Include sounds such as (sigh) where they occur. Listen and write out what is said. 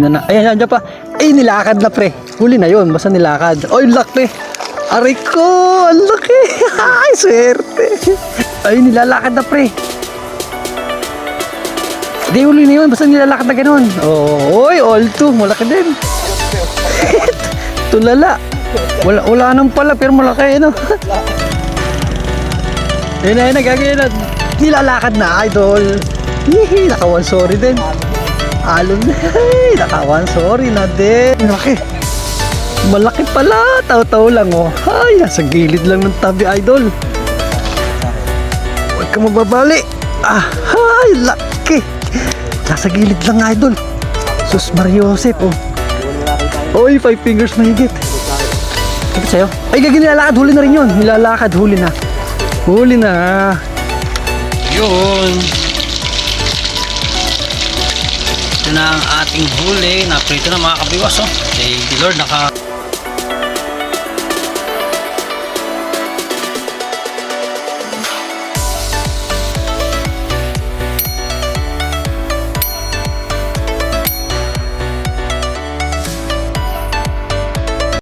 Na, ayan, ayan, pa. Ay, nilakad na pre. Huli na yon basta nilakad. Oy, laki. Aray ko, ang laki. (laughs) Ay, swerte. Ay, nilalakad na pre. Di huli na yun, basta nilalakad na ganun. Oh, oy, all two, malaki din. (laughs) Tulala. Wala, wala nang pala, pero malaki, (laughs) no? Yun na, yun na, gagawin na. Nilalakad na, idol. Hihi, nakawan sorry din. Alon na, ay, nakawan sorry na din. Malaki. Malaki pala, taw-taw lang, oh. Ay, nasa gilid lang ng tabi, idol. Huwag ka mababali. Ah, ay, laki. Nasa gilid lang, idol. Sus Mariosep, oh. Oy, five fingers mahigit. Kapit sa'yo? Ay, gagawin nilalakad, huli na rin yun. Nilalakad, huli na. Huli na. Yun. Na ang ating huli. Naprito na mga kabiwas. Oh. Thank you Lord. Naka